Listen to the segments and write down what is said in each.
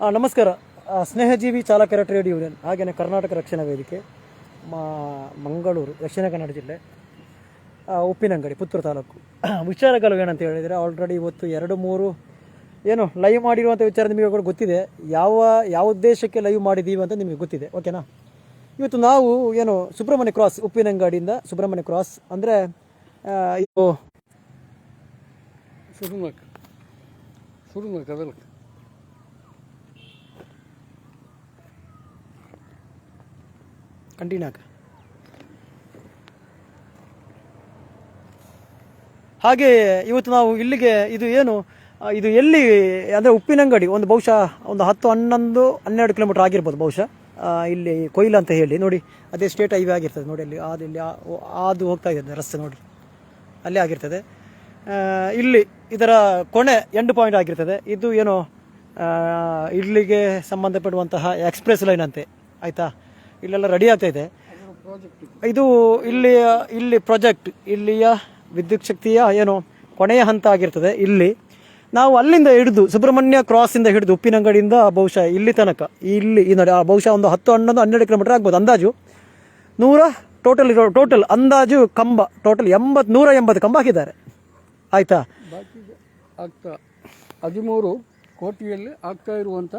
ನಮಸ್ಕಾರ. ಸ್ನೇಹಜೀವಿ ಚಾಲಕರ trade union ಹಾಗೆಯೇ ಕರ್ನಾಟಕ ರಕ್ಷಣಾ ವೇದಿಕೆ ಮಂಗಳೂರು, ದಕ್ಷಿಣ ಕನ್ನಡ ಜಿಲ್ಲೆ ಉಪ್ಪಿನಂಗಡಿ, ಪುತ್ತೂರು ತಾಲೂಕು. ವಿಚಾರಗಳು ಏನಂತ ಹೇಳಿದರೆ ಆಲ್ರೆಡಿ ಇವತ್ತು ಎರಡು, ಮೂರು, ಏನು ಲೈವ್ ಮಾಡಿರುವಂಥ ವಿಚಾರ ನಿಮಗೆ ಕೂಡ ಗೊತ್ತಿದೆ. ಯಾವ ಯಾವ ಉದ್ದೇಶಕ್ಕೆ ಲೈವ್ ಮಾಡಿದ್ದೀವಿ ಅಂತ ನಿಮಗೆ ಗೊತ್ತಿದೆ. ಓಕೆನಾ ಇವತ್ತು ನಾವು, ಏನು, ಸುಬ್ರಹ್ಮಣ್ಯ ಕ್ರಾಸ್ ಉಪ್ಪಿನಂಗಡಿಯಿಂದ ಸುಬ್ರಹ್ಮಣ್ಯ ಕ್ರಾಸ್ ಅಂದರೆ ಇದು ಕಂಟಿನ್ಯೂ ಹಾಕ ಹಾಗೆ ಇವತ್ತು ನಾವು ಇಲ್ಲಿಗೆ ಇದು ಏನು ಇದು ಎಲ್ಲಿ, ಅಂದರೆ ಉಪ್ಪಿನಂಗಡಿ, ಒಂದು ಬಹುಶಃ ಒಂದು ಹತ್ತು ಹನ್ನೊಂದು, ಹನ್ನೆರಡು ಕಿಲೋಮೀಟರ್ ಆಗಿರ್ಬೋದು ಬಹುಶಃ. ಇಲ್ಲಿ ಕೊಯ್ಲು ಅಂತ ಹೇಳಿ, ನೋಡಿ, ಅದೇ ಸ್ಟೇಟ್ ಹೈವೇ ಆಗಿರ್ತದೆ, ನೋಡಿ, ಅಲ್ಲಿ ಅದು ಇಲ್ಲಿ ಅದು ಹೋಗ್ತಾ ಇದೆ ರಸ್ತೆ ನೋಡಿ. ಅಲ್ಲೇ ಆಗಿರ್ತದೆ. ಇಲ್ಲಿ ಇದರ ಕೊನೆ ಎಂಡ್ ಪಾಯಿಂಟ್ ಆಗಿರ್ತದೆ. ಇದು ಏನು ಇಲ್ಲಿಗೆ ಸಂಬಂಧಪಡುವಂತಹ ಎಕ್ಸ್ಪ್ರೆಸ್ ಲೈನ್ ಅಂತೆ, ಆಯಿತಾ? ಇಲ್ಲೆಲ್ಲ ರೆಡಿ ಆಗ್ತಾ ಇದೆ. ಇದು ಇಲ್ಲಿ ಇಲ್ಲಿ ಪ್ರಾಜೆಕ್ಟ್ ಇಲ್ಲಿಯ ವಿದ್ಯುತ್ ಶಕ್ತಿಯ ಏನು ಕೊನೆಯ ಹಂತ ಆಗಿರ್ತದೆ ಇಲ್ಲಿ. ನಾವು ಅಲ್ಲಿಂದ ಹಿಡಿದು ಸುಬ್ರಹ್ಮಣ್ಯ ಕ್ರಾಸಿಂದ ಹಿಡಿದು ಉಪ್ಪಿನಂಗಡಿಯಿಂದ ಬಹುಶಃ ಇಲ್ಲಿ ತನಕ ಇಲ್ಲಿ ಈ ನೋಡಿ ಬಹುಶಃ ಒಂದು ಹತ್ತು ಹನ್ನೊಂದು ಹನ್ನೆರಡು ಕಿಲೋಮೀಟರ್ ಆಗ್ಬೋದು ಅಂದಾಜು. ನೂರ ಟೋಟಲ್ ಇರೋ ಟೋಟಲ್ ಅಂದಾಜು ಕಂಬ ಟೋಟಲ್ ಎಂಬತ್ತು ನೂರ ಎಂಬತ್ತು ಕಂಬ ಹಾಕಿದ್ದಾರೆ. ಆಯಿತಾ? ಹದಿಮೂರು ಕೋಟಿಯಲ್ಲಿ ಆಗ್ತಾ ಇರುವಂಥ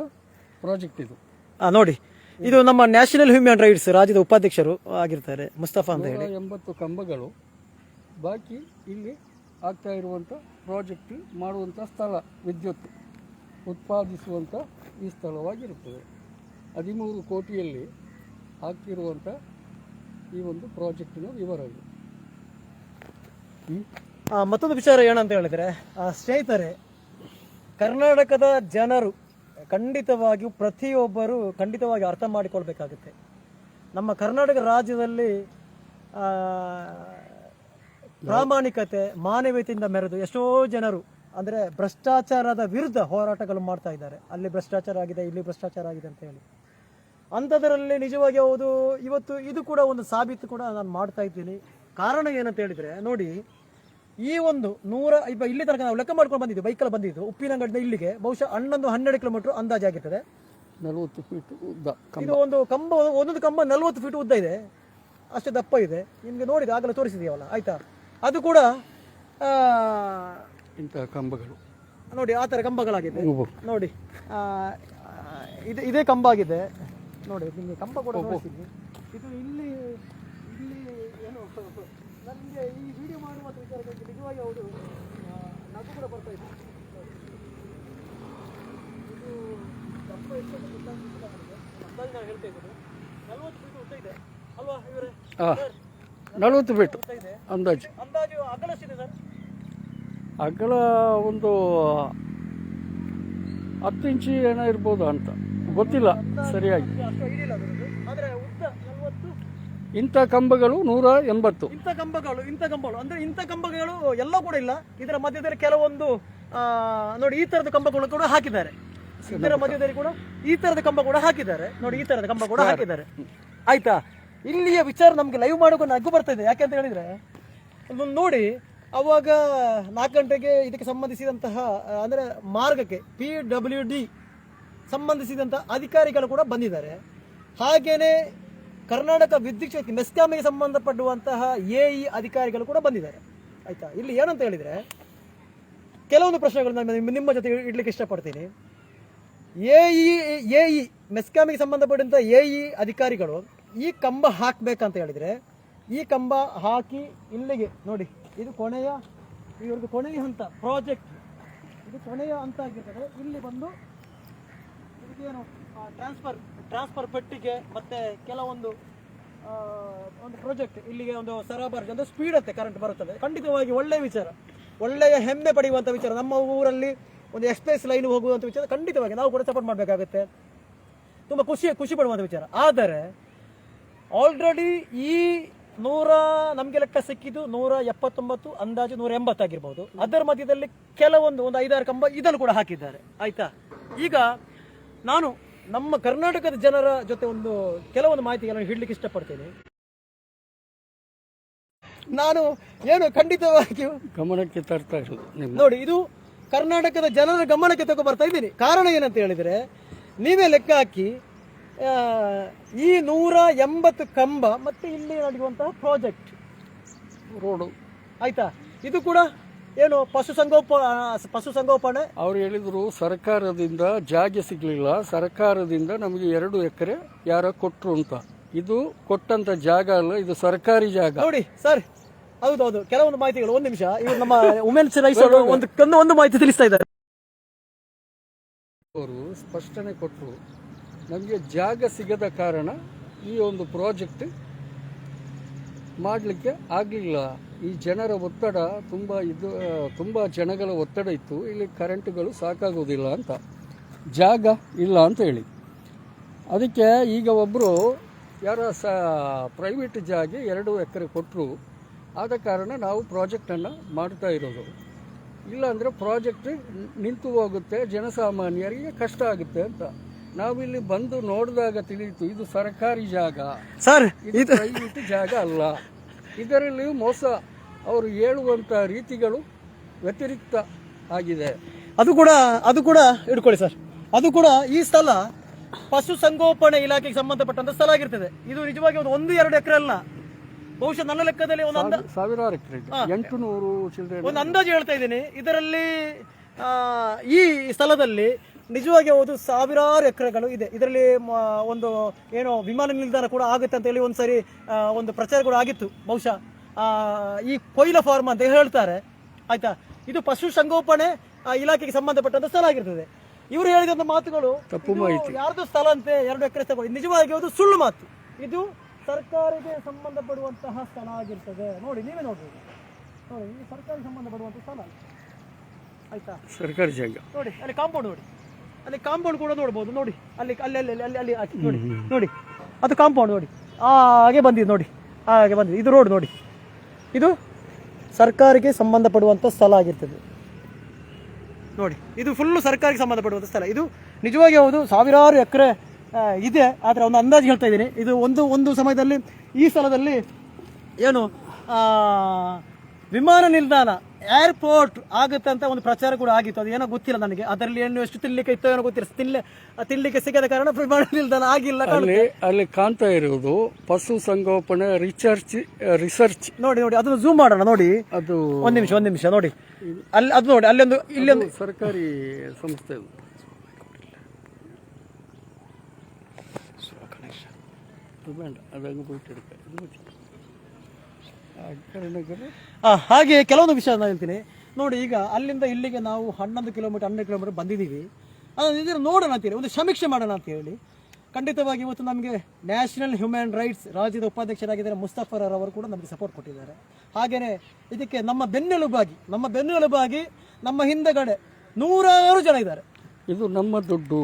ಪ್ರಾಜೆಕ್ಟ್ ಇದು. ಆ, ನೋಡಿ. ಇದು ನಮ್ಮ ನ್ಯಾಷನಲ್ ಹ್ಯೂಮನ್ ರೈಟ್ಸ್ ರಾಜ್ಯದ ಉಪಾಧ್ಯಕ್ಷರು ಆಗಿರ್ತಾರೆ ಮುಸ್ತಫಾ ಅಂತ ಹೇಳಿ. ಎಂಬತ್ತು ಕಂಬಗಳು ಬಾಕಿ ಇಲ್ಲಿ ಆಗ್ತಾ ಇರುವಂಥ ಪ್ರಾಜೆಕ್ಟ್ ಮಾಡುವಂಥ ಸ್ಥಳ ವಿದ್ಯುತ್ ಉತ್ಪಾದಿಸುವಂಥ ಈ ಸ್ಥಳವಾಗಿರುತ್ತದೆ. ಹದಿಮೂರು ಕೋಟಿಯಲ್ಲಿ ಆಗ್ತಿರುವಂಥ ಈ ಒಂದು ಪ್ರಾಜೆಕ್ಟಿನ ವಿವರ ಇದು. ಮತ್ತೊಂದು ವಿಚಾರ ಏನಂತ ಹೇಳಿದ್ರೆ ಆ, ಸ್ನೇಹಿತರೆ ಕರ್ನಾಟಕದ ಜನರು ಖಂಡಿತವಾಗಿಯೂ ಪ್ರತಿಯೊಬ್ಬರು ಖಂಡಿತವಾಗಿ ಅರ್ಥ ಮಾಡಿಕೊಳ್ಬೇಕಾಗುತ್ತೆ. ನಮ್ಮ ಕರ್ನಾಟಕ ರಾಜ್ಯದಲ್ಲಿ ಪ್ರಾಮಾಣಿಕತೆ, ಮಾನವೀಯತೆಯಿಂದ ಮೆರೆದು ಎಷ್ಟೋ ಜನರು, ಅಂದರೆ ಭ್ರಷ್ಟಾಚಾರದ ವಿರುದ್ಧ ಹೋರಾಟಗಳು ಮಾಡ್ತಾ ಇದ್ದಾರೆ. ಅಲ್ಲಿ ಭ್ರಷ್ಟಾಚಾರ ಆಗಿದೆ, ಇಲ್ಲಿ ಭ್ರಷ್ಟಾಚಾರ ಆಗಿದೆ ಅಂತ ಹೇಳಿ. ಅಂಥದ್ರಲ್ಲಿ ನಿಜವಾಗಿ ಹೌದು, ಇವತ್ತು ಇದು ಕೂಡ ಒಂದು ಸಾಬೀತು ಕೂಡ ನಾನು ಮಾಡ್ತಾ ಇದ್ದೀನಿ. ಕಾರಣ ಏನಂತ ಹೇಳಿದರೆ, ನೋಡಿ ಈ ಒಂದು ನೂರ ಇಲ್ಲಿ ತನಕ ನಾವು ಲೆಕ್ಕ ಮಾಡ್ಕೊಂಡು ಬಂದಿದ್ದು ಬೈಕಲ್ಲಿ ಬಂದಿದ್ದು ಉಪ್ಪಿನಂಗಡಿಯಿಂದ ಇಲ್ಲಿಗೆ ಬಹುಶಃ ಹನ್ನೊಂದು ಹನ್ನೆರಡು ಕಿಲೋಮೀಟರ್ ಅಂದಾಜಾಗಿರ್ತದೆ ನಲವತ್ತು ಫೀಟ್ ಉದ್ದ ಇದು ಒಂದು ಕಂಬ ಒಂದೊಂದು ಕಂಬ ನಲ್ವತ್ತು ಫೀಟ್ ಉದ್ದ ಇದೆ. ಅಷ್ಟು ದಪ್ಪ ಇದೆ. ನಿಮಗೆ ನೋಡಿದೆ ಆಗಲೇ ತೋರಿಸಿದೀವಲ್ಲ ಆಯ್ತಾ? ಅದು ಕೂಡ ಇಂತಹ ಕಂಬಗಳು. ನೋಡಿ ಆ ಥರ ಕಂಬಗಳಾಗಿದೆ. ನೋಡಿ ಇದು ಇದೇ ಕಂಬ ಆಗಿದೆ. ನೋಡಿ ನಿಮಗೆ ಕಂಬ ಕೂಡ ಇದು ಇಲ್ಲಿ ಇಲ್ಲಿ ಏನು ನನಗೆ ಈ ವಿಡಿಯೋ ಮಾಡುವಂಥ ವಿಚಾರದಲ್ಲಿ ನಿಜವಾಗಿ ಅವರು ನಗು ಕೂಡ ಬರ್ತಾ ಇದೆ. ಇದು ತಪ್ಪ ಎಷ್ಟು ಗೊತ್ತಾಗ್ತಿಲ್ಲ ನನಗೆ. ನಾನು ಹೇಳ್ತಾ ಇದ್ದೀನಿ. ನಲ್ವತ್ತು ಫೀಟ್ ಉದ್ದ ಇದೆ. ಅಲ್ವಾ ಇವರೇ? ಆ, ನಲವತ್ತು ಫೀಟ್ ಇದೆ. ಅಂದಾಜು. ಅಂದಾಜು ಅಗಲ ಎಷ್ಟಿದೆ ಸರ್. ಅಗಲ ಒಂದು ಹತ್ತು ಇಂಚು ಏನೋ ಇರ್ಬೋದು ಅಂತ. ಗೊತ್ತಿಲ್ಲ ಸರಿಯಾಗಿ. ಅಷ್ಟು ಹಿಡಿಯಿಲ್ಲ ಅದರದ್ದು ಆದರೆ ಉದ್ದ ನಲ್ವತ್ತು ಇಂಥ ಕಂಬಗಳು ನೂರ ಎಂಬತ್ತು. ಇಂಥ ಕಂಬಗಳು ಇಂಥ ಕಂಬಗಳು. ಅಂದ್ರೆ ಇಂಥ ಕಂಬಗಳು ಎಲ್ಲ ಕೂಡ ಇಲ್ಲ. ಇದರ ಮಧ್ಯದಲ್ಲಿ ಕೆಲವೊಂದು ಆ, ನೋಡಿ ಈ ತರದ ಕಂಬಗಳು ಕೂಡ ಹಾಕಿದ್ದಾರೆ. ಇದರ ಮಧ್ಯದಲ್ಲಿ ಕೂಡ ಈ ತರದ ಕಂಬ ಕೂಡ ಹಾಕಿದ್ದಾರೆ. ನೋಡಿ ಈ ತರದ ಕಂಬ ಕೂಡ ಹಾಕಿದ್ದಾರೆ. ಆಯ್ತಾ? ಇಲ್ಲಿಯ ವಿಚಾರ ನಮ್ಗೆ ಲೈವ್ ಮಾಡೋಕೆ ನಗು ಬರ್ತಾ ಇದೆ. ಯಾಕೆ ಅಂತ ಹೇಳಿದ್ರೆ ಅದನ್ನ ನೋಡಿ ಅವಾಗ ನಾಲ್ಕು ಗಂಟೆಗೆ ಇದಕ್ಕೆ ಸಂಬಂಧಿಸಿದಂತಹ ಆ, ಅಂದ್ರೆ ಮಾರ್ಗಕ್ಕೆ ಪಿ ಡಬ್ಲ್ಯೂ ಡಿ ಸಂಬಂಧಿಸಿದಂತಹ ಅಧಿಕಾರಿಗಳು ಕೂಡ ಬಂದಿದ್ದಾರೆ. ಹಾಗೇನೆ ಕರ್ನಾಟಕ ವಿದ್ಯುತ್ ಶಕ್ತಿ ಮೆಸ್ಕಾಮಿಗೆ ಸಂಬಂಧಪಟ್ಟುವಂತಹ ಎ ಇ ಅಧಿಕಾರಿಗಳು ಕೂಡ ಬಂದಿದ್ದಾರೆ. ಆಯ್ತಾ? ಇಲ್ಲಿ ಏನಂತ ಹೇಳಿದ್ರೆ, ಕೆಲವೊಂದು ಪ್ರಶ್ನೆಗಳನ್ನ ನಾನು ನಿಮ್ಮ ಜೊತೆ ಇಡ್ಲಿಕ್ಕೆ ಇಷ್ಟಪಡ್ತೀನಿ. ಎ ಇ ಎ ಇ ಮೆಸ್ಕಾಮಿಗೆ ಸಂಬಂಧಪಟ್ಟಂಥ ಎ ಇ ಅಧಿಕಾರಿಗಳು ಈ ಕಂಬ ಹಾಕಬೇಕಂತ ಹೇಳಿದ್ರೆ, ಈ ಕಂಬ ಹಾಕಿ ಇಲ್ಲಿಗೆ ನೋಡಿ, ಇದು ಕೊನೆಯ, ಇವ್ರದ್ದು ಕೊನೆಯ ಹಂತ, ಪ್ರಾಜೆಕ್ಟ್. ಇದು ಕೊನೆಯ ಹಂತ ಆಗಿರ್ತದೆ. ಇಲ್ಲಿ ಬಂದು ಇದಕ್ಕೇನು ಟ್ರಾನ್ಸ್ಫರ್ ಟ್ರಾನ್ಸ್ಫರ್ ಪೆಟ್ಟಿಗೆ ಮತ್ತೆ ಕೆಲವೊಂದು ಒಂದು ಪ್ರಾಜೆಕ್ಟ್ ಇಲ್ಲಿಗೆ ಒಂದು ಸರಬರಾಜು ಒಂದು ಸ್ಪೀಡ್ ಅತ್ತೆ ಕರೆಂಟ್ ಬರುತ್ತದೆ. ಖಂಡಿತವಾಗಿ ಒಳ್ಳೆಯ ವಿಚಾರ. ಒಳ್ಳೆಯ ಹೆಮ್ಮೆ ಪಡೆಯುವಂಥ ವಿಚಾರ. ನಮ್ಮ ಊರಲ್ಲಿ ಒಂದು ಎಕ್ಸ್ಪ್ರೆಸ್ ಲೈನ್ ಹೋಗುವಂಥ ವಿಚಾರ ಖಂಡಿತವಾಗಿ ನಾವು ಕೂಡ ಸಪೋರ್ಟ್ ಮಾಡಬೇಕಾಗುತ್ತೆ. ತುಂಬ ಖುಷಿ ಖುಷಿ ಪಡುವಂಥ ವಿಚಾರ. ಆದರೆ ಆಲ್ರೆಡಿ ಈ ನೂರ, ನಮಗೆ ಲೆಕ್ಕ ಸಿಕ್ಕಿದ್ದು ನೂರ ಎಪ್ಪತ್ತೊಂಬತ್ತು, ಅಂದಾಜು ನೂರ ಎಂಬತ್ತಾಗಿರ್ಬೋದು ಅದರ ಮಧ್ಯದಲ್ಲಿ ಕೆಲವೊಂದು, ಒಂದು ಐದಾರು ಕಂಬ ಇದನ್ನು ಕೂಡ ಹಾಕಿದ್ದಾರೆ. ಆಯ್ತಾ? ಈಗ ನಾನು ನಮ್ಮ ಕರ್ನಾಟಕದ ಜನರ ಜೊತೆ ಒಂದು ಕೆಲವೊಂದು ಮಾಹಿತಿಗಳನ್ನು ಹೇಳಲಿಕ್ಕೆ ಇಷ್ಟಪಡ್ತೇನೆ. ನಾನು ಏನು ಖಂಡಿತವಾಗಿಯೂ ಗಮನಕ್ಕೆ ತರ್ತಾ ಇರೋದು ನಿಮ್ಮ ನೋಡಿ ಇದು ಕರ್ನಾಟಕದ ಜನರ ಗಮನಕ್ಕೆ ತಗೋ ಬರ್ತಾ ಇದ್ದೀನಿ. ಕಾರಣ ಏನಂತ ಹೇಳಿದ್ರೆ ನೀವೇ ಲೆಕ್ಕ ಹಾಕಿ ಈ ನೂರ ಎಂಬತ್ತು ಕಂಬ ಮತ್ತೆ ಇಲ್ಲಿ ನಡೆಯುವಂತಹ ಪ್ರಾಜೆಕ್ಟ್. ರೋಡು. ಆಯ್ತಾ? ಇದು ಕೂಡ ಏನು ಪಶುಸಂಗೋಪ ಪಶುಸಂಗೋಪನೆ ಅವ್ರು ಹೇಳಿದ್ರು ಸರ್ಕಾರದಿಂದ ಜಾಗ ಸಿಗ್ಲಿಲ್ಲ ಸರ್ಕಾರದಿಂದ ನಮಗೆ ಎರಡು ಎಕರೆ ಯಾರೋ ಕೊಟ್ರು ಅಂತ. ಇದು ಕೊಟ್ಟಂತ ಜಾಗ ಅಲ್ಲ ಇದು ಸರ್ಕಾರಿ ಜಾಗ. ನೋಡಿ ಸರ್ ಹೌದೌದು ಕೆಲವೊಂದು ಮಾಹಿತಿಗಳು ಒಂದು ನಿಮಿಷ ಇವರು ನಮ್ಮ ವುಮೆನ್ಸ್ ರೈಸ್ ಅವರು ಒಂದು ಒಂದು ಒಂದು ಮಾಹಿತಿ ತಿಳಿಸ್ತಾ ಇದ್ದಾರೆ. ಅವರು ಸ್ಪಷ್ಟನೆ ಕೊಟ್ಟರು ನಮಗೆ ಜಾಗ ಸಿಗದ ಕಾರಣ ಈ ಒಂದು ಪ್ರಾಜೆಕ್ಟ್ ಮಾಡಲಿಕ್ಕೆ ಆಗಲಿಲ್ಲ. ಈ ಜನರ ಒತ್ತಡ ತುಂಬ ಇದು ತುಂಬ ಜನಗಳ ಒತ್ತಡ ಇತ್ತು. ಇಲ್ಲಿ ಕರೆಂಟ್ಗಳು ಸಾಕಾಗೋದಿಲ್ಲ ಅಂತ. ಜಾಗ ಇಲ್ಲ ಅಂತ ಹೇಳಿ. ಅದಕ್ಕೆ ಈಗ ಒಬ್ಬರು ಯಾರ ಸ ಪ್ರೈವೇಟ್ ಜಾಗ ಎರಡು ಎಕರೆ ಕೊಟ್ಟರು ಆದ ಕಾರಣ ನಾವು ಪ್ರಾಜೆಕ್ಟನ್ನು ಮಾಡ್ತಾ ಇರೋದು. ಇಲ್ಲಾಂದರೆ ಪ್ರಾಜೆಕ್ಟ್ ನಿಂತು ಹೋಗುತ್ತೆ, ಜನಸಾಮಾನ್ಯರಿಗೆ ಕಷ್ಟ ಆಗುತ್ತೆ ಅಂತ. ನಾವಿಲ್ಲಿ ಬಂದು ನೋಡಿದಾಗ ತಿಳಿಯಿತು ಇದು ಸರ್ಕಾರಿ ಜಾಗ. ಸರ್ ಇದು ಪ್ರೈವೇಟ್ ಜಾಗ ಅಲ್ಲ. ಇದರಲ್ಲಿ ಮೋಸ ಅವರು ಹೇಳುವಂಥ ರೀತಿಗಳು ವ್ಯತಿರಿಕ್ತ ಆಗಿದೆ. ಅದು ಕೂಡ ಅದು ಕೂಡ ಇಟ್ಕೊಳ್ಳಿ ಸರ್. ಅದು ಕೂಡ ಈ ಸ್ಥಳ ಪಶು ಸಂಗೋಪನೆ ಇಲಾಖೆಗೆ ಸಂಬಂಧಪಟ್ಟಂತ ಸ್ಥಳ ಆಗಿರ್ತದೆ. ಇದು ನಿಜವಾಗಿ ಒಂದು ಒಂದು ಎರಡು ಎಕರೆ ಅಲ್ಲ ಬಹುಶಃ ನನ್ನ ಲೆಕ್ಕದಲ್ಲಿ ಒಂದು ಅಂದ ಸಾವಿರಾರು ಎಕರೆ ಎಂಟು ನೂರು ಒಂದು ಅಂದಾಜು ಹೇಳ್ತಾ ಇದ್ದೀನಿ. ಇದರಲ್ಲಿ ಈ ಸ್ಥಳದಲ್ಲಿ ನಿಜವಾಗಿ ಹೌದು ಸಾವಿರಾರು ಎಕರೆಗಳು ಇದೆ. ಇದರಲ್ಲಿ ಒಂದು ಏನು ವಿಮಾನ ನಿಲ್ದಾಣ ಕೂಡ ಆಗುತ್ತೆ ಅಂತ ಹೇಳಿ ಒಂದ್ಸರಿ ಸರಿ ಒಂದು ಪ್ರಚಾರ ಕೂಡ ಆಗಿತ್ತು. ಬಹುಶಃ ಆ, ಈ ಕೊಯ್ಲ ಫಾರ್ಮ್ ಅಂತ ಹೇಳ್ತಾರೆ. ಆಯ್ತಾ? ಇದು ಪಶುಸಂಗೋಪನೆ ಆ, ಇಲಾಖೆಗೆ ಸಂಬಂಧಪಟ್ಟಂತ ಸ್ಥಳ ಆಗಿರ್ತದೆ. ಇವರು ಹೇಳಿದಂತ ಮಾತುಗಳು ತಪ್ಪು ಮಾಹಿತಿ. ಯಾರ್ದು ಸ್ಥಳ ಅಂತೆ ಎರಡು ಎಕರೆ ತಗೊಳ್ಳಿ ನಿಜವಾಗಿ ಹೌದು ಸುಳ್ಳು ಮಾತು. ಇದು ಸರ್ಕಾರಿಗೆ ಸಂಬಂಧಪಡುವಂತಹ ಸ್ಥಳ ಆಗಿರ್ತದೆ. ನೋಡಿ ನೀವೇ ನೋಡ್ಬೋದು ನೋಡಿ ಸರ್ಕಾರಕ್ಕೆ ಸಂಬಂಧಪಡುವಂತಹ ಸ್ಥಳ. ಆಯ್ತಾ? ಸರ್ಕಾರಿ ಜಾಗ. ನೋಡಿ ಅಲ್ಲಿ ಕಾಂಪೌಂಡ್ ನೋಡಿ. ಅಲ್ಲಿ ಕಾಂಪೌಂಡ್ ಕೂಡ ನೋಡ್ಬೋದು ನೋಡಿ. ಅಲ್ಲಿ ಅಲ್ಲಿ ಅಲ್ಲಿ ಅಲ್ಲಿ ಅಲ್ಲಿ ನೋಡಿ. ನೋಡಿ. ಅದು ಕಾಂಪೌಂಡ್ ನೋಡಿ. ಹಾಗೆ ಬಂದಿದೆ ನೋಡಿ. ಹಾಗೆ ಬಂದಿದೆ ಇದು ರೋಡ್ ನೋಡಿ. ಇದು ಸರ್ಕಾರಕ್ಕೆ ಸಂಬಂಧಪಡುವಂಥ ಸ್ಥಳ ಆಗಿರ್ತದೆ. ನೋಡಿ. ಇದು ಫುಲ್ಲು ಸರ್ಕಾರಕ್ಕೆ ಸಂಬಂಧಪಡುವಂಥ ಸ್ಥಳ. ಇದು ನಿಜವಾಗಿ ಹೌದು ಸಾವಿರಾರು ಎಕರೆ ಇದೆ. ಆದರೆ ಒಂದು ಅಂದಾಜು ಹೇಳ್ತಾ ಇದ್ದೀನಿ. ಇದು ಒಂದು ಒಂದು ಸಮಯದಲ್ಲಿ ಈ ಸ್ಥಳದಲ್ಲಿ ಏನು ಆ, ವಿಮಾನ ನಿಲ್ದಾಣ ಏರ್ಪೋರ್ಟ್ ಆಗುತ್ತೆ ಅಂತ ಒಂದು ಪ್ರಚಾರ ಕೂಡ ಆಗಿತ್ತು. ಅದು ಏನೋ ಗೊತ್ತಿಲ್ಲ ನನಗೆ. ಅದರಲ್ಲಿ ಏನು ಎಷ್ಟು ತಿನ್ಲಿಕ್ಕೆ ಇತ್ತೋ ಏನೋ ಗೊತ್ತಿಲ್ಲ. ತಿನ್ಲಿ ತಿನ್ಲಿಕ್ಕೆ ಸಿಗದ ಕಾರಣ ವಿಮಾನ ನಿಲ್ದಾಣ ಆಗಿಲ್ಲ. ಅಲ್ಲಿ ಅಲ್ಲಿ ಕಾಣ್ತಾ ಇರುವುದು ಪಶು ಸಂಗೋಪನೆ ರಿಸರ್ಚ್ ರಿಸರ್ಚ್ ನೋಡಿ ನೋಡಿ ಅದನ್ನು ಝೂಮ್ ಮಾಡೋಣ ನೋಡಿ. ಅದು ಒಂದು ನಿಮಿಷ ಒಂದು ನಿಮಿಷ ನೋಡಿ. ಅಲ್ಲಿ ಅದು ನೋಡಿ ಅಲ್ಲೊಂದು ಇಲ್ಲೊಂದು ಸರ್ಕಾರಿ ಸಂಸ್ಥೆ ಅದು. ಅದು ಬೇಡ ಬಿಟ್ಟು ಇಡ್ಕ. ಇದು ಬಿಟ್ಟು. ಆ ಕಡೆ ನಗರ ಆ, ಹಾಗೆ ಕೆಲವೊಂದು ವಿಷಯ ನಾನು ಹೇಳ್ತೀನಿ. ನೋಡಿ ಈಗ ಅಲ್ಲಿಂದ ಇಲ್ಲಿಗೆ ನಾವು ಹನ್ನೊಂದು ಕಿಲೋಮೀಟರ್ ಹನ್ನೆರಡು ಕಿಲೋಮೀಟರ್ ಬಂದಿದ್ದೀವಿ. ಅದನ್ನು ಇದನ್ನು ನೋಡೋಣ ಅಂತೇಳಿ ಒಂದು ಸಮೀಕ್ಷೆ ಮಾಡೋಣ ಅಂತ ಹೇಳಿ. ಖಂಡಿತವಾಗಿ ಇವತ್ತು ನಮಗೆ ನ್ಯಾಷನಲ್ ಹ್ಯೂಮನ್ ರೈಟ್ಸ್ ರಾಜ್ಯದ ಉಪಾಧ್ಯಕ್ಷರಾಗಿದ್ದಾರೆ ಮುಸ್ತಫರ್ ಅವರು ಕೂಡ ನಮಗೆ ಸಪೋರ್ಟ್ ಕೊಟ್ಟಿದ್ದಾರೆ. ಹಾಗೆಯೇ ಇದಕ್ಕೆ ನಮ್ಮ ಬೆನ್ನೆಲುಬಾಗಿ ನಮ್ಮ ಬೆನ್ನೆಲುಬಾಗಿ ನಮ್ಮ ಹಿಂದೆಗಡೆ ನೂರಾರು ಜನ ಇದ್ದಾರೆ. ಇದು ನಮ್ಮ ದುಡ್ಡು.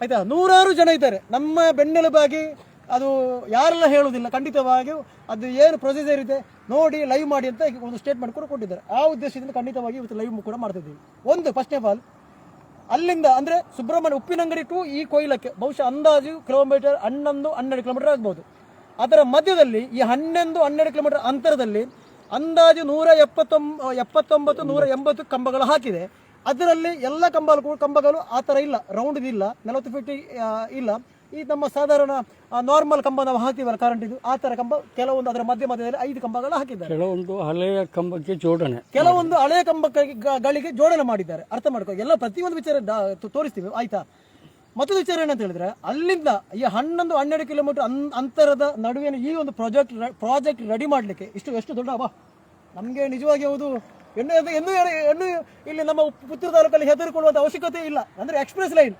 ಆಯಿತಾ? ನೂರಾರು ಜನ ಇದ್ದಾರೆ. ನಮ್ಮ ಬೆನ್ನೆಲುಬಾಗಿ ಅದು ಯಾರೆಲ್ಲ ಹೇಳುವುದಿಲ್ಲ, ಖಂಡಿತವಾಗಿಯೂ ಅದು ಏನು ಪ್ರೊಸೀಜರ್ ಇದೆ, ನೋಡಿ ಲೈವ್ ಮಾಡಿ ಅಂತ ಒಂದು ಸ್ಟೇಟ್ಮೆಂಟ್ ಕೂಡ ಕೊಟ್ಟಿದ್ದಾರೆ. ಆ ಉದ್ದೇಶದಿಂದ ಖಂಡಿತವಾಗಿ ಇವತ್ತು ಲೈವ್ ಕೂಡ ಮಾಡ್ತಿದ್ದೀವಿ. ಒಂದು ಫಸ್ಟ್ ಆಫ್ ಆಲ್ ಅಲ್ಲಿಂದ ಅಂದರೆ ಸುಬ್ರಹ್ಮಣ್ಯ, ಉಪ್ಪಿನಂಗಡಿ ಟು ಈ ಕೊಯ್ಲಕ್ಕೆ, ಬಹುಶಃ ಅಂದಾಜು ಕಿಲೋಮೀಟರ್ ಹನ್ನೊಂದು, ಹನ್ನೆರಡು ಕಿಲೋಮೀಟರ್ ಆಗ್ಬೋದು. ಅದರ ಮಧ್ಯದಲ್ಲಿ ಈ ಹನ್ನೊಂದು, ಹನ್ನೆರಡು ಕಿಲೋಮೀಟರ್ ಅಂತರದಲ್ಲಿ ಅಂದಾಜು ನೂರ ಎಪ್ಪತ್ತೊಂಬ, ಎಪ್ಪತ್ತೊಂಬತ್ತು, ನೂರ ಎಂಬತ್ತು ಕಂಬಗಳು ಹಾಕಿದೆ. ಅದರಲ್ಲಿ ಎಲ್ಲ ಕಂಬಗಳು ಕಂಬಗಳು ಆ ಥರ ಇಲ್ಲ. ರೌಂಡ್ ಇಲ್ಲ. ನಲವತ್ತು ಫೀಟ್ ಇಲ್ಲ. ಈ ನಮ್ಮ ಸಾಧಾರಣ ನಾರ್ಮಲ್ ಕಂಬ ನಾವು ಹಾಕ್ತೀವಲ್ಲ ಕರೆಂಟ್ ಇದು ಆ ಥರ ಕಂಬ ಕೆಲವೊಂದು ಅದರ ಮಧ್ಯ ಮಧ್ಯದಲ್ಲಿ ಐದು ಕಂಬಗಳು ಹಾಕಿದ್ದಾರೆ. ಕೆಲವೊಂದು ಹಳೆಯ ಕಂಬಕ್ಕೆ ಜೋಡಣೆ. ಕೆಲವೊಂದು ಹಳೆಯ ಕಂಬಗಳಿಗೆ ಜೋಡಣೆ ಮಾಡಿದ್ದಾರೆ. ಅರ್ಥ ಮಾಡ್ಕೊ ಎಲ್ಲ ಪ್ರತಿಯೊಂದು ವಿಚಾರ ತೋರಿಸ್ತೀವಿ ಆಯ್ತಾ? ಮತ್ತೊಂದು ವಿಚಾರ ಏನಂತ ಹೇಳಿದ್ರೆ ಅಲ್ಲಿಂದ ಈ ಹನ್ನೊಂದು ಹನ್ನೆರಡು ಕಿಲೋಮೀಟರ್ ಅಂತರದ ನಡುವಿನ ಈ ಒಂದು ಪ್ರಾಜೆಕ್ಟ್ ಪ್ರಾಜೆಕ್ಟ್ ರೆಡಿ ಮಾಡಲಿಕ್ಕೆ ಇಷ್ಟು ಎಷ್ಟು ದೊಡ್ಡ ಅವ ನಮಗೆ ನಿಜವಾಗಿ ಹೌದು ಎಣ್ಣೆ ಎನ್ನು ಎನ್ನು ಇಲ್ಲಿ ನಮ್ಮ ಪುತ್ತೂರು ತಾಲೂಕಲ್ಲಿ ಹೆದರಿಕೊಳ್ಳುವಂಥ ಅವಶ್ಯಕತೆ ಇಲ್ಲ. ಅಂದ್ರೆ ಎಕ್ಸ್ಪ್ರೆಸ್ ಲೈನ್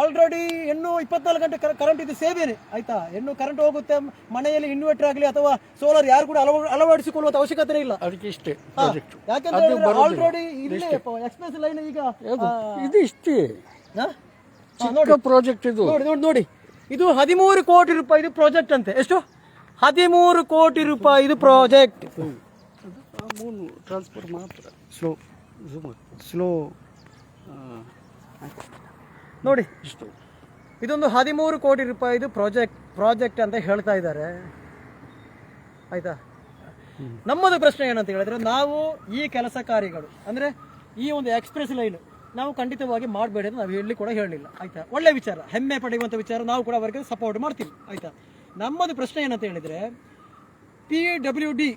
ಆಲ್ರೆಡಿ ಇನ್ನೂ ಇಪ್ಪತ್ನಾಲ್ಕು ಗಂಟೆ ಕರೆಂಟ್ ಇದು ಸೇವೆನೆ ಆಯ್ತಾ? ಇನ್ನು ಕರೆಂಟ್ ಹೋಗುತ್ತೆ ಮನೆಯಲ್ಲಿ ಇನ್ವರ್ಟರ್ ಆಗಲಿ ಅಥವಾ ಸೋಲಾರ್ ಯಾರು ಕೂಡ ಅಳವ ಅಳವಡಿಸಿಕೊಳ್ಳುವಂಥ ಅವಶ್ಯಕತೆ ಇಲ್ಲ. ಅದಕ್ಕೆ ಇಷ್ಟೇ ಯಾಕಂದ್ರೆ ಆಲ್ರೆಡಿ ಇಲ್ಲೇ ಎಕ್ಸ್ಪ್ರೆಸ್ ಲೈನ್ ಈಗ ಇದು ಇಷ್ಟೇ. ಪ್ರಾಜೆಕ್ಟ್ ಇದು. ನೋಡಿ ನೋಡಿ ನೋಡಿ. ಇದು ಹದಿಮೂರು ಕೋಟಿ ರೂಪಾಯಿ ಇದು ಪ್ರಾಜೆಕ್ಟ್ ಅಂತೆ. ಎಷ್ಟು? ಹದಿಮೂರು ಕೋಟಿ ರೂಪಾಯಿ ಇದು ಪ್ರಾಜೆಕ್ಟ್ ಮೂರು ಟ್ರಾನ್ಸ್ಫರ್ ಮಾತ್ರ. ಸ್ಲೋ ಸ್ಲೋ ನೋಡಿ. ಇಷ್ಟು. ಇದೊಂದು ಹದಿಮೂರು ಕೋಟಿ ರೂಪಾಯಿದು ಪ್ರಾಜೆಕ್ಟ್ ಪ್ರಾಜೆಕ್ಟ್ ಅಂತ ಹೇಳ್ತಾ ಇದ್ದಾರೆ. ಆಯ್ತಾ? ನಮ್ಮದು ಪ್ರಶ್ನೆ ಏನಂತ ಹೇಳಿದ್ರೆ ನಾವು ಈ ಕೆಲಸ ಕಾರ್ಯಗಳು ಅಂದ್ರೆ ಈ ಒಂದು ಎಕ್ಸ್ಪ್ರೆಸ್ ಲೈನ್ ನಾವು ಖಂಡಿತವಾಗಿ ಮಾಡಬೇಡಿ ಅಂತ ನಾವು ಹೇಳಿ ಕೂಡ ಹೇಳಲಿಲ್ಲ. ಆಯ್ತಾ? ಒಳ್ಳೆ ವಿಚಾರ. ಹೆಮ್ಮೆ ಪಡೆಯುವಂಥ ವಿಚಾರ ನಾವು ಕೂಡ ಅವರಿಗೆ ಸಪೋರ್ಟ್ ಮಾಡ್ತೀವಿ. ಆಯ್ತಾ? ನಮ್ಮದು ಪ್ರಶ್ನೆ ಏನಂತ ಹೇಳಿದ್ರೆ ಪಿ ಡಬ್ಲ್ಯೂ ಡಿ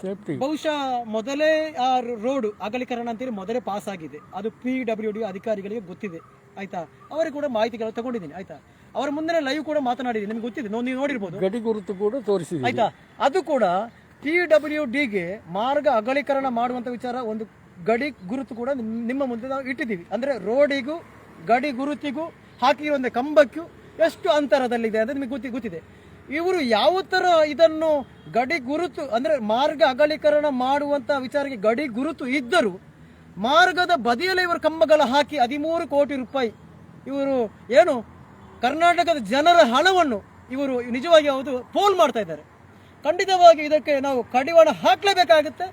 ಸೇಫ್ಟಿ. ಬಹುಶಃ ಮೊದಲೇ ಆ ರೋಡ್ ಅಗಲೀಕರಣ ಅಂತೇಳಿ ಮೊದಲೇ ಪಾಸ್ ಆಗಿದೆ. ಅದು ಪಿ ಡಬ್ಲ್ಯೂ ಡಿ ಅಧಿಕಾರಿಗಳಿಗೆ ಗೊತ್ತಿದೆ. ಆಯ್ತಾ? ಅವರಿಗೆ ಕೂಡ ಮಾಹಿತಿಗಳು ತಗೊಂಡಿದ್ದೀನಿ. ಆಯ್ತಾ? ಅವರ ಮುಂದೆ ಲೈವ್ ಕೂಡ ಮಾತನಾಡಿದ್ದೀನಿ. ನಿಮ್ಗೆ ಗೊತ್ತಿದೆ. ನೀವು ನೋಡಿರ್ಬೋದು. ಗಡಿ ಗುರುತು ಕೂಡ ತೋರಿಸಿದೆ ಆಯ್ತಾ? ಅದು ಕೂಡ ಪಿ ಡಬ್ಲ್ಯೂ ಡಿಗೆ ಮಾರ್ಗ ಅಗಲೀಕರಣ ಮಾಡುವಂತ ವಿಚಾರ ಒಂದು ಗಡಿ ಗುರುತು ಕೂಡ ನಿಮ್- ನಿಮ್ಮ ಮುಂದೆ ನಾವು ಇಟ್ಟಿದ್ದೀವಿ. ಅಂದ್ರೆ ರೋಡಿಗೂ ಗಡಿ ಗುರುತಿಗೂ ಹಾಕಿರುವಂಥ ಕಂಬಕ್ಕೂ ಎಷ್ಟು ಅಂತರದಲ್ಲಿದೆ ಅಂತ ನಿಮಗೆ ಗೊತ್ತಿ ಗೊತ್ತಿದೆ. ಇವರು ಯಾವ ಥರ ಇದನ್ನು ಗಡಿ ಗುರುತು, ಅಂದ್ರೆ ಮಾರ್ಗ ಅಗಲೀಕರಣ ಮಾಡುವಂತ ವಿಚಾರಕ್ಕೆ ಗಡಿ ಗುರುತು ಇದ್ದರೂ ಮಾರ್ಗದ ಬದಿಯಲ್ಲಿ ಇವರು ಕಂಬಗಳ ಹಾಕಿ ಹದಿಮೂರು ಕೋಟಿ ರೂಪಾಯಿ ಇವರು ಏನು ಕರ್ನಾಟಕದ ಜನರ ಹಣವನ್ನು ಇವರು ನಿಜವಾಗಿ ಹೌದು, ಪೋಲ್ ಮಾಡ್ತಾ ಇದ್ದಾರೆ. ಖಂಡಿತವಾಗಿ ಇದಕ್ಕೆ ನಾವು ಕಡಿವಾಣ ಹಾಕಲೇಬೇಕಾಗುತ್ತೆ.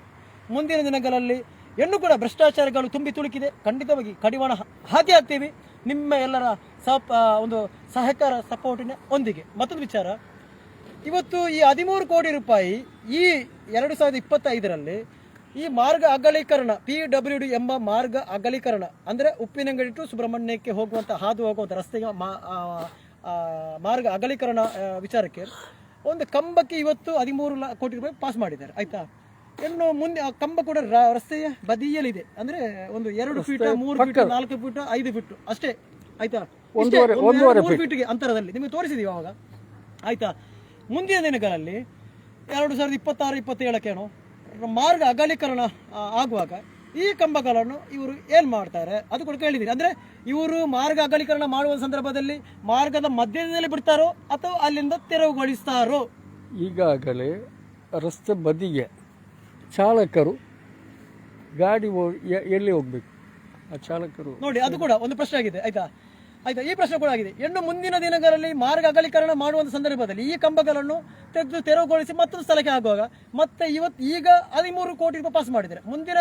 ಮುಂದಿನ ದಿನಗಳಲ್ಲಿ ಹೆಣ್ಣು ಕೂಡ ಭ್ರಷ್ಟಾಚಾರಗಳು ತುಂಬಿ ತುಳುಕಿದೆ. ಖಂಡಿತವಾಗಿ ಕಡಿವಾಣ ಹಾಕಿ ಹಾಕ್ತೀವಿ. ನಿಮ್ಮ ಎಲ್ಲರ ಸಪ್ ಒಂದು ಸಹಕಾರ, ಸಪೋರ್ಟಿನ ಒಂದಿಗೆ. ಮತ್ತೊಂದು ವಿಚಾರ. ಇವತ್ತು ಈ ಹದಿಮೂರು ಕೋಟಿ ರೂಪಾಯಿ ಈ ಎರಡು ಸಾವಿರದ ಇಪ್ಪತ್ತೈದರಲ್ಲಿ ಈ ಮಾರ್ಗ ಅಗಲೀಕರಣ ಪಿ ಡಬ್ಲ್ಯೂ ಡಿ ಎಂಬ ಮಾರ್ಗ ಅಗಲೀಕರಣ ಅಂದರೆ ಉಪ್ಪಿನಂಗಡಿ ಟು ಸುಬ್ರಹ್ಮಣ್ಯಕ್ಕೆ ಹೋಗುವಂಥ ಹಾದು ಹೋಗುವಂಥ ರಸ್ತೆಗೆ ಮಾರ್ಗ ಅಗಲೀಕರಣ ವಿಚಾರಕ್ಕೆ ಒಂದು ಕಂಬಕ್ಕೆ ಇವತ್ತು ಹದಿಮೂರು ಕೋಟಿ ರೂಪಾಯಿ ಪಾಸ್ ಮಾಡಿದ್ದಾರೆ ಆಯ್ತಾ? ಇನ್ನು ಮುಂದೆ ಆ ಕಂಬ ಕೂಡ ರಸ್ತೆಯ ಬದಿಯಲ್ಲಿದೆ ಅಂದ್ರೆ ಒಂದು ಎರಡು ಫೀಟ್ ಮೂರು ಫೀಟ್ ನಾಲ್ಕು ಫೀಟ್ ಐದು ಫೀಟ್ ಅಷ್ಟೇ ಆಯ್ತಾ? ಮೂರು ಫೀಟ್ಗೆ ಅಂತರದಲ್ಲಿ. ನಿಮಗೆ ತೋರಿಸಿದೀವಿ ಅವಾಗ? ಆಯ್ತಾ? ಮುಂದಿನ ದಿನಗಳಲ್ಲಿ ಎರಡು ಸಾವಿರದ ಇಪ್ಪತ್ತಾರು ಇಪ್ಪತ್ತೇಳಕ್ಕೇನೋ ಮಾರ್ಗ ಅಗಲೀಕರಣ ಆಗುವಾಗ ಈ ಕಂಬಗಳನ್ನು ಇವರು ಏನು ಮಾಡ್ತಾರೆ ಅದು ಕೂಡ ಕೇಳಿದ್ದೀನಿ ಅಂದರೆ ಇವರು ಮಾರ್ಗ ಅಗಲೀಕರಣ ಮಾಡುವ ಸಂದರ್ಭದಲ್ಲಿ ಮಾರ್ಗದ ಮಧ್ಯದಲ್ಲಿ ಬಿಡ್ತಾರೋ ಅಥವಾ ಅಲ್ಲಿಂದ ತೆರವುಗೊಳಿಸ್ತಾರೋ? ಈಗಾಗಲೇ ರಸ್ತೆ ಬದಿಗೆ ಚಾಲಕರು ಗಾಡಿ ಎಲ್ಲಿ ಹೋಗ್ಬೇಕು? ಆ ಚಾಲಕರು ನೋಡಿ ಅದು ಕೂಡ ಒಂದು ಪ್ರಶ್ನೆ ಆಗಿದೆ ಆಯ್ತಾ? ಆಯ್ತಾ, ಈ ಪ್ರಶ್ನೆ ಕೂಡ ಆಗಿದೆ. ಇನ್ನು ಮುಂದಿನ ದಿನಗಳಲ್ಲಿ ಮಾರ್ಗ ಅಗಲೀಕರಣ ಮಾಡುವಂತ ಸಂದರ್ಭದಲ್ಲಿ ಈ ಕಂಬಗಳನ್ನು ತೆಗೆದು ತೆರವುಗೊಳಿಸಿ ಮತ್ತೊಂದು ಸ್ಥಳಕ್ಕೆ ಆಗುವಾಗ ಮತ್ತೆ ಇವತ್ತು ಈಗ ಹದಿಮೂರು ಕೋಟಿ ರೂಪಾಯಿ ಪಾಸ್ ಮಾಡಿದ್ದಾರೆ. ಮುಂದಿನ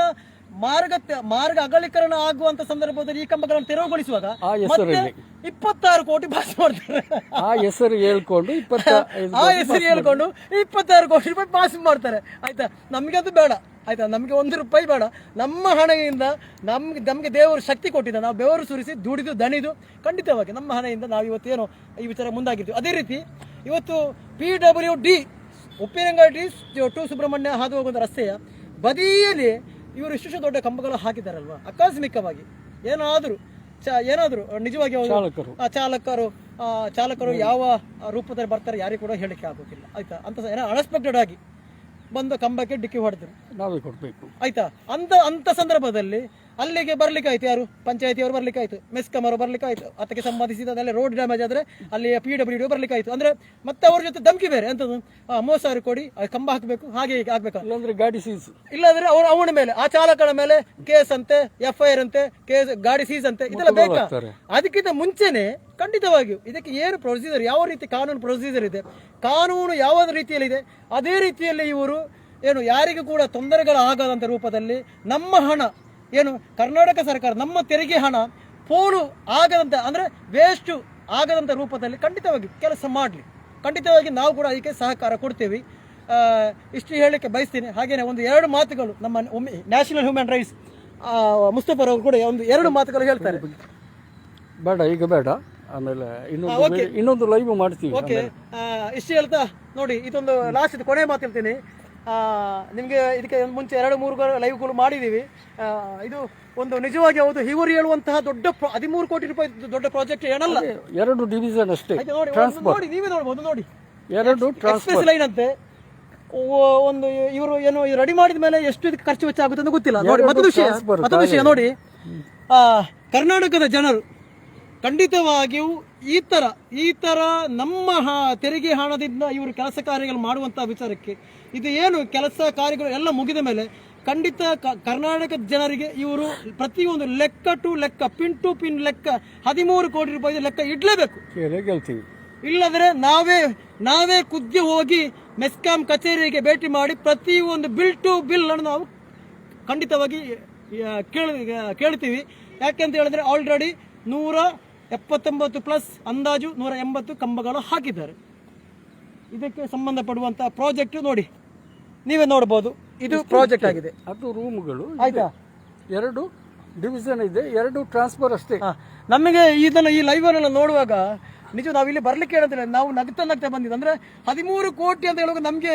ಮಾರ್ಗ ಮಾರ್ಗ ಅಗಲೀಕರಣ ಆಗುವಂತ ಸಂದರ್ಭದಲ್ಲಿ ಈ ಕಂಬಗಳನ್ನು ತೆರವುಗೊಳಿಸುವಾಗ ಮತ್ತೆ ಇಪ್ಪತ್ತಾರು ಕೋಟಿ ಪಾಸ್ ಮಾಡ್ತಾರೆ ಆ ಹೆಸರು ಹೇಳ್ಕೊಂಡು ಆ ಹೆಸರು ಹೇಳ್ಕೊಂಡು ಇಪ್ಪತ್ತಾರು ಕೋಟಿ ರೂಪಾಯಿ ಪಾಸ್ ಮಾಡ್ತಾರೆ ಆಯ್ತಾ ನಮಗೆ ಅದು ಬೇಡ ಆಯ್ತಾ ನಮಗೆ ಒಂದು ರೂಪಾಯಿ ಬೇಡ ನಮ್ಮ ಹಣದಿಂದ ನಮ್ಗೆ ನಮಗೆ ದೇವರು ಶಕ್ತಿ ಕೊಟ್ಟಿದ್ದ ನಾವು ಬೆವರು ಸುರಿಸಿ ದುಡಿದು ದಣಿದು ಖಂಡಿತವಾಗಿ ನಮ್ಮ ಹಣೆಯಿಂದ ನಾವು ಇವತ್ತೇನು ಈ ವಿಚಾರ ಮುಂದಾಗಿದ್ದೀವಿ ಅದೇ ರೀತಿ ಇವತ್ತು P W D Uppinangadi to Subrahmanya ಹಾದು ಹೋಗುವಂಥ ರಸ್ತೆಯ ಬದಿಯಲ್ಲಿ ಇವರು ಇಷ್ಟು ದೊಡ್ಡ ಕಂಬಗಳು ಹಾಕಿದ್ದಾರಲ್ವಾ? ಆಕಸ್ಮಿಕವಾಗಿ. ಏನಾದರೂ ಚ ಏನಾದರೂ ನಿಜವಾಗಿ ಅವರು ಚಾಲಕರು. ಆ ಚಾಲಕರು ಆ ಚಾಲಕರು ಯಾವ ರೂಪದಲ್ಲಿ ಬರ್ತಾರೆ ಯಾರಿಗೂ ಕೂಡ ಹೇಳಿಕೆ ಆಗೋದಿಲ್ಲ. ಆಯ್ತಾ? ಅಂತ ಏನೋ ಅನ್ಎಕ್ಸ್ಪೆಕ್ಟೆಡ್ ಆಗಿ ಬಂದು ಕಂಬಕ್ಕೆ ಡಿಕ್ಕಿ ಹೊಡೆದ್ರು. ನಾವೇ ಕೊಡಬೇಕು. ಆಯ್ತಾ? ಅಂತ ಅಂತ ಸಂದರ್ಭದಲ್ಲಿ ಅಲ್ಲಿಗೆ ಬರ್ಲಿಕ್ಕೆ ಆಯ್ತು ಯಾರು? ಪಂಚಾಯತಿಯವರು ಬರ್ಲಿಕ್ಕೆ ಆಯ್ತು ಮೆಸ್ಕಮ್ ಅವರು ಬರ್ಲಿಕ್ಕೆ ಆಯ್ತು ಅದಕ್ಕೆ ಸಂಬಂಧಿಸಿದ ರೋಡ್ ಡ್ಯಾಮೇಜ್ ಆದ್ರೆ ಅಲ್ಲಿ ಪಿ ಡಬ್ಲ್ಯೂ ಡಿ ಬರ್ಲಿಕ್ಕೆ ಆಯ್ತು ಅಂದ್ರೆ ಮತ್ತೆ ಅವ್ರ ಜೊತೆ ಧಮಕಿ ಬೇರೆ. ಎಂತದ್ದು ಆ, ಮೂವತ್ತು ಸಾವಿರ ಕೊಡಿ ಕಂಬ ಹಾಕಬೇಕು ಹಾಗೆ ಹೀಗೆ ಆಗ್ಬೇಕು? ಇಲ್ಲಾಂದ್ರೆ ಗಾಡಿ ಸೀಸ್. ಇಲ್ಲಾಂದ್ರೆ ಅವ್ರ ಅವನ ಮೇಲೆ ಆ ಚಾಲಕನ ಮೇಲೆ ಕೇಸ್ ಅಂತೆ ಎಫ್ ಐ ಆರ್ ಅಂತೆ ಕೇಸ್ ಗಾಡಿ ಸೀಸ್ ಅಂತೆ ಇದೆಲ್ಲ ಬೇಕಾ? ಅದಕ್ಕಿಂತ ಮುಂಚೆನೆ ಖಂಡಿತವಾಗಿಯೂ ಇದಕ್ಕೆ ಏನು ಪ್ರೊಸೀಜರ್ ಯಾವ ರೀತಿ ಕಾನೂನು ಪ್ರೊಸೀಜರ್ ಇದೆ? ಕಾನೂನು ಯಾವ ರೀತಿಯಲ್ಲಿದೆ? ಅದೇ ರೀತಿಯಲ್ಲಿ ಇವರು ಏನು ಯಾರಿಗೂ ಕೂಡ ತೊಂದರೆಗಳಾಗದಂಥ ರೂಪದಲ್ಲಿ ನಮ್ಮ ಹಣ ಏನು? ಕರ್ನಾಟಕ ಸರ್ಕಾರ ನಮ್ಮ ತೆರಿಗೆ ಹಣ ಪೋಲು ಆಗದಂತ ಅಂದ್ರೆ ವೇಸ್ಟು ಆಗದಂಥ ರೂಪದಲ್ಲಿ ಖಂಡಿತವಾಗಿ ಕೆಲಸ ಮಾಡಲಿ. ಖಂಡಿತವಾಗಿ ನಾವು ಕೂಡ ಅದಕ್ಕೆ ಸಹಕಾರ ಕೊಡ್ತೇವೆ. ಇಷ್ಟು ಹೇಳಲಿಕ್ಕೆ ಬಯಸ್ತೀನಿ. ಹಾಗೇನೆ ಒಂದು ಎರಡು ಮಾತುಗಳು ನಮ್ಮ ನ್ಯಾಷನಲ್ ಹ್ಯೂಮನ್ ರೈಟ್ಸ್ ಮುಸ್ತಫರ್ ಅವರು ಕೂಡ ಒಂದು ಎರಡು ಮಾತುಗಳು ಹೇಳ್ತಾರೆ. ಬೇಡ ಈಗ ಬೇಡ. ಆಮೇಲೆ ಇನ್ನೊಂದು. ಇನ್ನೊಂದು ಲೈವ್ ಮಾಡ್ತೀವಿ ಓಕೆ. ಇಷ್ಟು ಹೇಳ್ತಾ ನೋಡಿ ಇದೊಂದು ಲಾಸ್ಟ್ ಕೊನೆ ಮಾತು ಹೇಳ್ತೀನಿ. ನಿಮಗೆ ಇದಕ್ಕೆ ಒಂದು ಮುಂಚೆ ಎರಡು ಮೂರು ಲೈವ್ಗಳು ಮಾಡಿದ್ದೀವಿ ಇದು ಒಂದು ನಿಜವಾಗಿ ಹೌದು ಇವರು ಹೇಳುವಂತಹ ದೊಡ್ಡ ಹದಿಮೂರು ಕೋಟಿ ರೂಪಾಯಿ ದೊಡ್ಡ ಪ್ರಾಜೆಕ್ಟ್ ಏನಲ್ಲ. ಎರಡು ಡಿವಿಷನ್ ಅಷ್ಟೇ ನೋಡಿ ನೀವೇ ನೋಡ್ಬೋದು ನೋಡಿ. ಎರಡು ಟ್ರಾನ್ಸ್ಪೋರ್ಟ್ ಎಕ್ಸ್ಪ್ರೆಸ್ ಲೈನ್ ಅಂತೆ. ಒಂದು ಇವರು ಏನು ರೆಡಿ ಮಾಡಿದ ಮೇಲೆ ಎಷ್ಟು ಇದಕ್ಕೆ ಖರ್ಚು ವೆಚ್ಚ ಆಗುತ್ತೆ ಅಂತ ಗೊತ್ತಿಲ್ಲ. ನೋಡಿ ಮತ್ತೊಂದು ವಿಷಯ ಮತ್ತೊಂದು ವಿಷಯ ನೋಡಿ. ಆ, ಕರ್ನಾಟಕದ ಜನರು ಖಂಡಿತವಾಗಿಯೂ ಈ ಥರ ಈ ಥರ ನಮ್ಮ ಹ- ತೆರಿಗೆ ಹಣದಿಂದ ಇವರು ಕೆಲಸ ಕಾರ್ಯಗಳು ಮಾಡುವಂಥ ವಿಚಾರಕ್ಕೆ ಇದು ಏನು ಕೆಲಸ ಕಾರ್ಯಗಳು ಎಲ್ಲ ಮುಗಿದ ಮೇಲೆ ಖಂಡಿತ ಕರ್ನಾಟಕ ಕರ್ನಾಟಕದ ಜನರಿಗೆ ಇವರು ಪ್ರತಿಯೊಂದು ಲೆಕ್ಕ ಟು ಲೆಕ್ಕ ಪಿನ್ ಟು ಪಿನ್ ಲೆಕ್ಕ ಹದಿಮೂರು ಕೋಟಿ ರೂಪಾಯಿ ಲೆಕ್ಕ ಇಡಲೇಬೇಕು. ಗೆಲ್ತೀವಿ. ಇಲ್ಲದ್ರೆ ನಾವೇ ನಾವೇ ಖುದ್ದು ಹೋಗಿ ಮೆಸ್ಕಾಂ ಕಚೇರಿಗೆ ಭೇಟಿ ಮಾಡಿ ಪ್ರತಿಯೊಂದು ಬಿಲ್ ಟು ಬಿಲ್ ಅನ್ನು ನಾವು ಖಂಡಿತವಾಗಿ ಕೇಳ ಕೇಳ್ತೀವಿ. ಯಾಕೆಂತ ಹೇಳಿದ್ರೆ ಆಲ್ರೆಡಿ ನೂರ ಎಪ್ಪತ್ತೊಂಬತ್ತು ಪ್ಲಸ್ ಅಂದಾಜು ನೂರ ಎಂಬತ್ತು ಕಂಬಗಳು ಹಾಕಿದ್ದಾರೆ. ಇದಕ್ಕೆ ಸಂಬಂಧಪಡುವಂತಹ ಪ್ರಾಜೆಕ್ಟ್ ನೋಡಿ. ನೀವೇ ನೋಡಬಹುದು ಇದು ಪ್ರಾಜೆಕ್ಟ್ ಆಗಿದೆ. ಅದು ರೂಮ್ಗಳು ಆಯ್ತಾ? ಎರಡು ಡಿವಿಷನ್ ಇದೆ ಎರಡು ಟ್ರಾನ್ಸ್ಫರ್ ಅಷ್ಟೇ. ನಮಗೆ ಇದನ್ನ ಈ ಲೈವ್ ಅನ್ನ ನೋಡುವಾಗ ನಿಜ ನಾವು ಇಲ್ಲಿ ಬರ್ಲಿಕ್ಕೆ ಹೇಳಂತಿಲ್ಲ ನಾವು ನಗ್ತಾ ನಗ್ತಾ ಬಂದಿದ್ದು. ಅಂದ್ರೆ ಹದಿಮೂರು ಕೋಟಿ ಅಂತ ಹೇಳುವಾಗ ನಮ್ಗೆ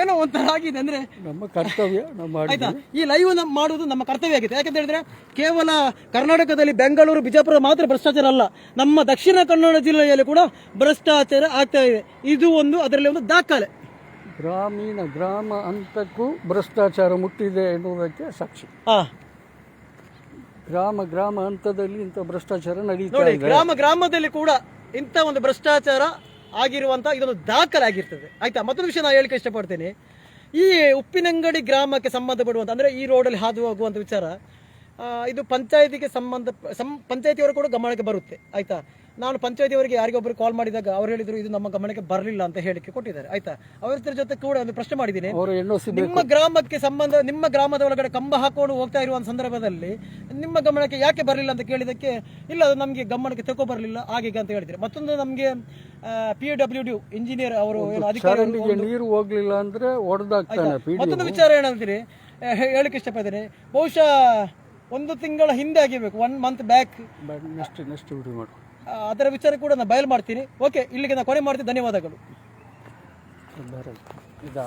ಏನೋ ಒಂಥರ ಆಗಿದೆ ಅಂದ್ರೆ ನಮ್ಮ ಕರ್ತವ್ಯ ನಾವು ಮಾಡಿ ಆಯ್ತಾ? ಈ ಲೈವ್ ಮಾಡುವುದು ನಮ್ಮ ಕರ್ತವ್ಯ ಆಗಿದೆ. ಯಾಕಂತ ಹೇಳಿದ್ರೆ ಕೇವಲ ಕರ್ನಾಟಕದಲ್ಲಿ ಬೆಂಗಳೂರು ಬಿಜಾಪುರ ಮಾತ್ರ ಭ್ರಷ್ಟಾಚಾರ ಅಲ್ಲ ನಮ್ಮ ದಕ್ಷಿಣ ಕನ್ನಡ ಜಿಲ್ಲೆಯಲ್ಲಿ ಕೂಡ ಭ್ರಷ್ಟಾಚಾರ ಆಗ್ತಾ ಇದೆ. ಇದು ಒಂದು ಅದರಲ್ಲಿ ಒಂದು ದಾಖಲೆ. ಗ್ರಾಮೀಣ ಗ್ರಾಮ ಹಂತಕ್ಕೂ ಭ್ರಷ್ಟಾಚಾರ ಮುಟ್ಟಿದೆ ಎನ್ನುವುದಕ್ಕೆ ಸಾಕ್ಷಿ. ಹಾ ಗ್ರಾಮ ಗ್ರಾಮ ಹಂತದಲ್ಲಿ ಇಂಥ ಭ್ರಷ್ಟಾಚಾರ ನಡೀತಾ ನೋಡಿ ಇದೆ. ಗ್ರಾಮ ಗ್ರಾಮದಲ್ಲಿ ಕೂಡ ಇಂಥ ಒಂದು ಭ್ರಷ್ಟಾಚಾರ ಆಗಿರುವಂತ ಇದೊಂದು ದಾಖಲೆ ಆಗಿರ್ತದೆ ಆಯ್ತಾ? ಮತ್ತೊಂದು ವಿಷಯ ನಾನು ಹೇಳಿಕೆ ಇಷ್ಟಪಡ್ತೇನೆ. ಈ ಉಪ್ಪಿನಂಗಡಿ ಗ್ರಾಮಕ್ಕೆ ಸಂಬಂಧಪಡುವಂತ ಅಂದ್ರೆ ಈ ರೋಡಲ್ಲಿ ಹಾದು ಹೋಗುವಂತ ವಿಚಾರ ಇದು ಪಂಚಾಯತಿಗೆ ಸಂಬಂಧ ಸಂ ಪಂಚಾಯತಿಯವರು ಕೂಡ ಗಮನಕ್ಕೆ ಬರುತ್ತೆ. ಆಯ್ತಾ? ನಾನು ಪಂಚಾಯತಿಯವರಿಗೆ ಯಾರಿಗೊಬ್ಬರು ಕಾಲ್ ಮಾಡಿದಾಗ ಅವ್ರು ಹೇಳಿದ್ರು ಇದು ನಮ್ಮ ಗಮನಕ್ಕೆ ಬರಲಿಲ್ಲ ಅಂತ ಹೇಳಿಕೆ ಕೊಟ್ಟಿದ್ದಾರೆ. ಆಯ್ತಾ? ಅವರ ಜೊತೆ ಕೂಡ ಒಂದು ಪ್ರಶ್ನೆ ಮಾಡಿದ್ದೀನಿ. ನಿಮ್ಮ ಗ್ರಾಮಕ್ಕೆ ಸಂಬಂಧ ನಿಮ್ಮ ಗ್ರಾಮದ ಒಳಗಡೆ ಕಂಬ ಹಾಕೊಂಡು ಹೋಗ್ತಾ ಇರುವ ಸಂದರ್ಭದಲ್ಲಿ ನಿಮ್ಮ ಗಮನಕ್ಕೆ ಯಾಕೆ ಬರಲಿಲ್ಲ ಅಂತ ಕೇಳಿದಕ್ಕೆ ಇಲ್ಲ ಅದು ನಮಗೆ ಗಮನಕ್ಕೆ ತಗೋ ಬರಲಿಲ್ಲ ಹಾಗೆ ಹೀಗೆ ಅಂತ ಹೇಳಿದ್ರೆ. ಮತ್ತೊಂದು ನಮಗೆ ಪಿ ಡಬ್ಲ್ಯೂ ಡಿ ಇಂಜಿನಿಯರ್ ಅವರು ಅಧಿಕಾರಿ ಚರಂಡಿಗೆ ನೀರು ಹೋಗ್ಲಿಲ್ಲ ಅಂದ್ರೆ ಒಡೆದಾಗ್ತಾನೆ ಪಿ ಮತ್ತೊಂದು ವಿಚಾರ ಏನಂತೀರಿ ಹೇಳಕ್ಕೆ ಇಷ್ಟಪಡ್ತೀನಿ. ಬಹುಶಃ ಒಂದು ತಿಂಗಳ ಹಿಂದೆ ಆಗಿರ್ಬೇಕು one month back next next video ಮಾಡು ಅದರ ವಿಚಾರ ಕೂಡ ನಾನು ಬಯಲು ಮಾಡ್ತೀನಿ. ಓಕೆ ಇಲ್ಲಿಗೆ ನಾನು ಕೊನೆ ಮಾಡ್ತೀನಿ. ಧನ್ಯವಾದಗಳು. ಇದು.